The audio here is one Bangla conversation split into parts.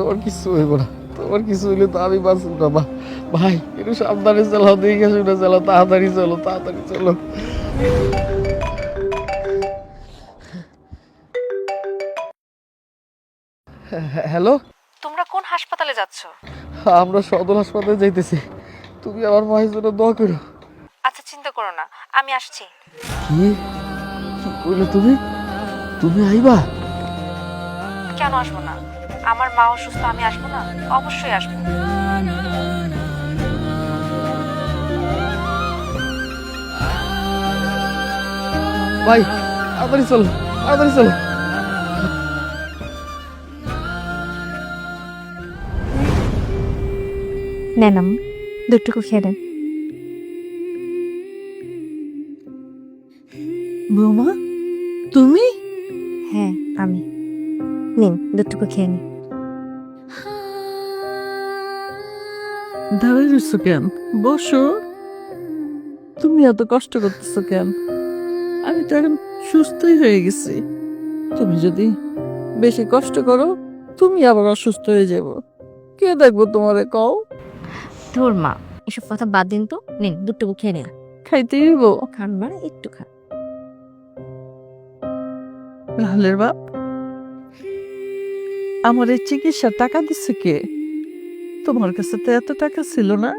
তোমার কিছু হইব না। তোমার কিছু হইলে তো আমি বাঁচব না বা ভাই একটু সাবধানে চালাও দেখে শুনে চালাও তাড়াতাড়ি চলো তাড়াতাড়ি চলো হ্যাঁ, হ্যালো? তোমরা কোন হাসপাতালে যাচ্ছ? আমরা সদর হাসপাতালে যাইতেছি। তুমি আমার মায়ের জন্য দোয়া করো। আচ্ছা চিন্তা করো না আমি আসছি। কি? কি কইলে তুমি? তুমি আইবা? কেন আসব না? আমার মা অসুস্থ আমি আসব না? অবশ্যই আসব। ভাই তাড়াতাড়ি চলো তাড়াতাড়ি চলো। নেন দুটুকু খেয়ে দেন বৌমা তুমি? হ্যাঁ আমি। নিন দুটুকু খেয়ে নিন। দাঁড়াই রয়েছো কেন? বসো। তুমি এত কষ্ট করতেছো কেন? আমি তো এখন সুস্থই হয়ে গেছি। তুমি যদি বেশি কষ্ট করো তুমি আবার অসুস্থ হয়ে যাব। কে দেখব তোমারে কও? তোর মা এসব কথা বাদ দিন তো। নিন দুটুকু খেয়ে নিন। খাইতে হইব। খান মানে একটু খান। লালের বাপ আমার এই চিকিৎসার টাকা দিচ্ছে কে? তোমার কাছে তো এত টাকা ছিল না?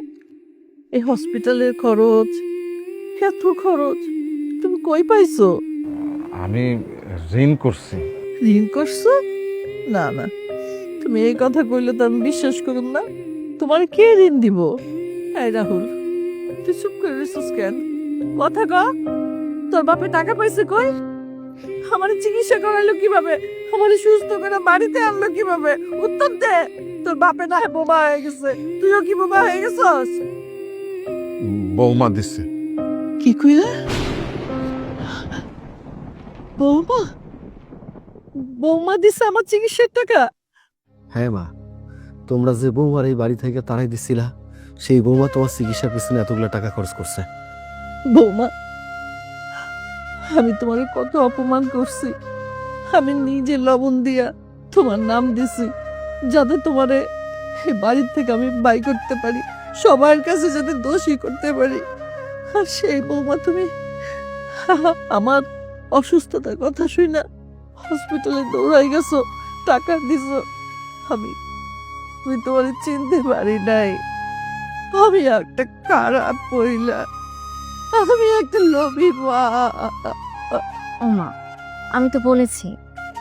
এই হসপিটালের খরচ এত খরচ তুমি কই পাইছো? আমি ঋণ করছি। ঋণ করছ? না না তুমি এই কথা কইলে তো আমি বিশ্বাস করুন না। তোমার কে ঋণ দিব? এই রাহুল তুই চুপ করে রেছিস কেন? কথা ক তোর বাপে টাকা পাইছে কই? আমার চিকিৎসা করাইলো কীভাবে? আমার সুস্থ করে বাড়িতে আনলো কীভাবে? উত্তর দে। তোর বাপে না হয় বোমা হয়ে গেছে। তুইও কি বোমা হয়ে গেছস? বৌমা দিছে। কি কইলা? বৌমা? বৌমা দিছে আমার চিকিৎসার টাকা? হ্যাঁ মা তোমরা যে বৌমার এই বাড়ি থেকে তারাই দিছিলা সেই বৌমা তোমার চিকিৎসার পিছনে এতগুলো টাকা খরচ করছে। বৌমা আমি তোমার কত অপমান করছি। আমি নিজে লবণ দিয়া তোমার নাম দিছি, যাতে তোমারে বাড়ির থেকে আমি বাই করতে পারি, সবার কাছে যাতে দোষী করতে পারি। আর সেই বৌমা তুমি, আমার অসুস্থতার কথা শুই না হসপিটালে দৌড়াই গেছো, টাকা দিছো, আমি আমি তোমার চিনতে পারি নাই। আমি একটা খারাপ পইলা আমি একটা লোভী মা। আমি তো বলেছি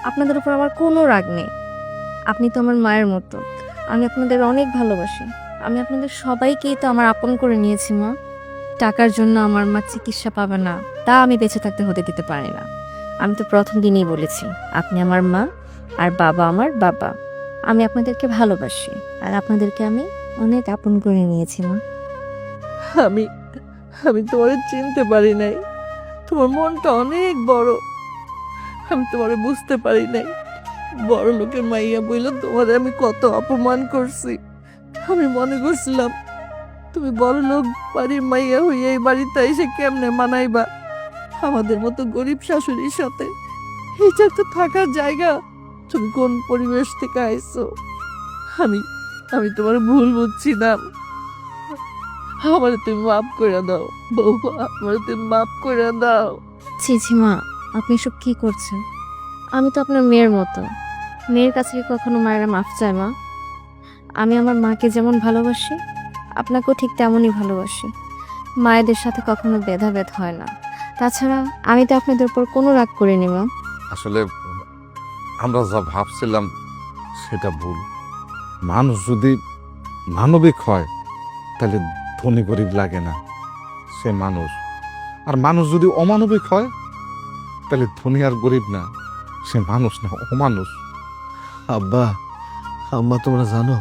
আপনাদের উপর আমার কোনো রাগ নেই। আপনি তো আমার মায়ের মতো। আমি আপনাদের অনেক ভালোবাসি। আমি আপনাদের সবাইকেই তো আমার আপন করে নিয়েছি, মা। টাকার জন্য আমার মা চিকিৎসা পাবে না, তা আমি বেঁচে থাকতে হতে দিতে পারি না। আমি তো প্রথম দিনেই বলেছি, আপনি আমার মা আর বাবা আমার বাবা। আমি আপনাদেরকে ভালোবাসি আর আপনাদেরকে আমি অনেক আপন করে নিয়েছি, মা। আমি আমি তোমারে চিনতে পারি নাই। তোমার মনটা অনেক বড়। আমি তোমারে বুঝতে পারি নাই। বড় লোকের মাইয়া বইল তোমারে আমি কত অপমান করছি। আমি মনে করছিলাম, তুমি বড় লোক বাড়ির মাইয়া হইয়া এই বাড়িতে এসে কেমনে মানাইবা? আমাদের মতো গরিব শাশুড়ির সাথে এইটা তো থাকার জায়গা। তুমি কোন পরিবেশ থেকে আইছো? আমি আমি তোমার ভুল বুঝছিলাম। আমার তুমি মাফ করে দাও, বৌমা, আমার তুমি মাফ করে দাও। ছি ছি, মা আপনি সব কি করছেন? আমি তো আপনার মেয়ের মতো। মেয়ের কাছে কখনো মায়েরা মাফ চায় মা? আমি আমার মাকে যেমন ভালোবাসি, আপনাকেও ঠিক তেমনই ভালোবাসি। মায়েদের সাথে কখনো ভেদাভেদ হয় না। তাছাড়া আমি তো আপনাদের উপর কোনো রাগ করিনি মা। আসলে আমরা যা ভাবছিলাম সেটা ভুল। মানুষ যদি মানবিক হয়, তাহলে ধনী গরিব লাগে না। সে মানুষ। আর মানুষ যদি অমানবিক হয় তাহলে ধনী আর গরিব না সে মানুষ না অমানুষ। আব্বা আম্মা তোমরা জানো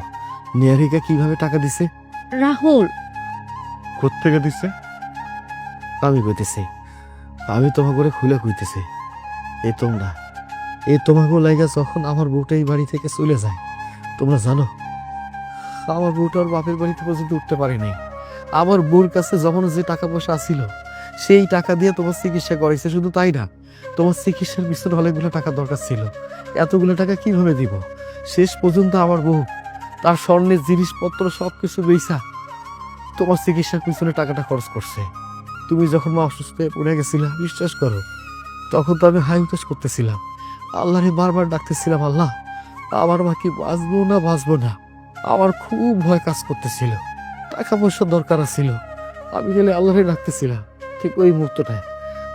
নিয়ারিকা কীভাবে টাকা দিছে? রাহুল। কোথেকে দিছে? আমি কইতেছি আমি তোমাকে করে খুলে কইতেছি এই তোমরা এ তোমাকে লাইগা যখন আমার বউটা এই বাড়ি থেকে চলে যায় তোমরা জানো আমার বউটা ওর বাপের বাড়িতে পর্যন্ত উঠতে পারে নাই আমার বউর কাছে যখন যে টাকা পয়সা আসিল সেই টাকা দিয়ে তোমার চিকিৎসা করাইছে, শুধু তাই না, তোমার চিকিৎসার পিছনে অনেকগুলো টাকা দরকার ছিল। এতগুলো টাকা কীভাবে দিব? শেষ পর্যন্ত আমার বউ, তার স্বর্ণের জিনিসপত্র সব কিছু বেইসা তোমার চিকিৎসার পিছনে টাকাটা খরচ করছে। তুমি যখন মা অসুস্থ হয়ে পড়ে গেছিলা, বিশ্বাস করো, তখন তো আমি হাই উতাস করতেছিলাম। আল্লাহরে বারবার ডাকতেছিলাম, আল্লাহ, আমার মা কি বাঁচবো না বাঁচবো না? আমার খুব ভয় কাজ করতেছিল। টাকা পয়সার দরকার ছিল আমি গেলে আল্লাহরে ডাকতেছিলাম। ঠিক ওই মুহূর্তটায়।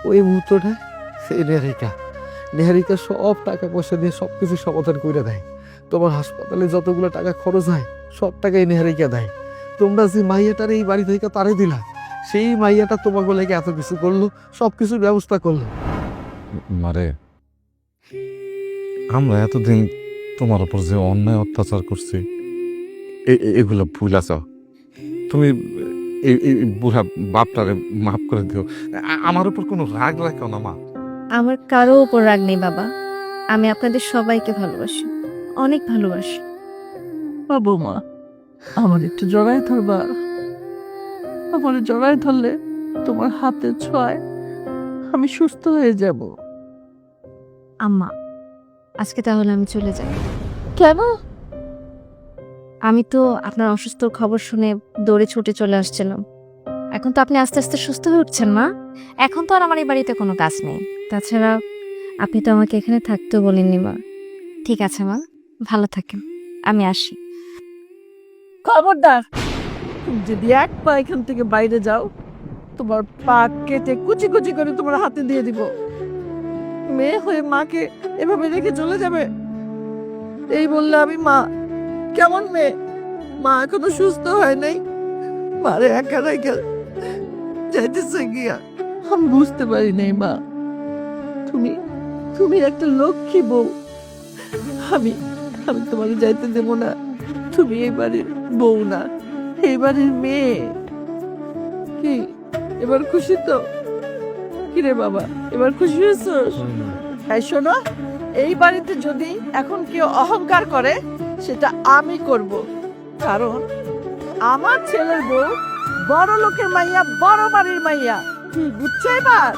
ওই মুহূর্তটায় সেই নেহারিকা নেহারিকা সব টাকা পয়সা দিয়ে সব কিছু সমাধান করে দেয়। তোমার হাসপাতালে যতগুলো টাকা খরচ হয়, সব টাকাই নেহারিকা দেয়। তোমরা যে মাইয়াটার এই বাড়ি থেকে তারে দিলা, সেই মাইয়াটা তোমাকে লেগে এত কিছু করল সব কিছুর ব্যবস্থা করল। মারে, আমরা এতদিন তোমার উপর যে অন্যায় অত্যাচার করছি এগুলো ভুল আছো। তুমি এই বুড়া বাপটারে মাফ করে দিও। আমার উপর কোনো রাগ রাখো না মা। আমার কারও উপর রাগ নেই বাবা। আমি আপনাদের সবাইকে ভালোবাসি। অনেক ভালোবাসি। মা আমার একটু জড়াই ধরবা আমার জড়াই ধরলে তোমার হাতে ছোঁয়ায় আমি সুস্থ হয়ে যাব। আম্মা আজকে তাহলে আমি চলে যাই। কেন? আমি তো আপনার অসুস্থ খবর শুনে দৌড়ে ছুটে চলে আসছিলাম। এখন তো আপনি আস্তে আস্তে সুস্থ হয়ে উঠছেন, মা। এখন তো আর আমার এই বাড়িতে কোনো কাজ নেই। তাছাড়া আপনি তো আমাকে এখানে থাকতেও বলেননি, মা। ঠিক আছে, মা। ভালো থাকেন। আমি আসি। খবরদার, যদি এক পা এখান থেকে বাইরে যাও, তোমার পা কেটে কুচি কুচি করে তোমার হাতে দিয়ে দিব। মেয়ে হয়ে মাকে এভাবে রেখে চলে যাবে? এই বললে আমি মা কেমন মেয়ে? মা এখনও সুস্থ হয় নাই। মারে একা রেখে যাইতেছে গিয়া। আমি বুঝতে পারি নাই মা। তুমি তুমি একটা লক্ষ্মী বউ। আমি আমি তোমার যাইতে দেবো না। তুমি এই বাড়ির বউ না এই বাড়ির মেয়ে। কি এবার খুশি তো? কিরে বাবা এবার খুশি হয়েছিস? হ্যাঁ শোনো এই বাড়িতে যদি এখন কেউ অহংকার করে সেটা আমি করব। কারণ আমার ছেলের বউ বড় লোকের মাইয়া, বড় বাড়ির মাইয়া। বুঝছে এবার?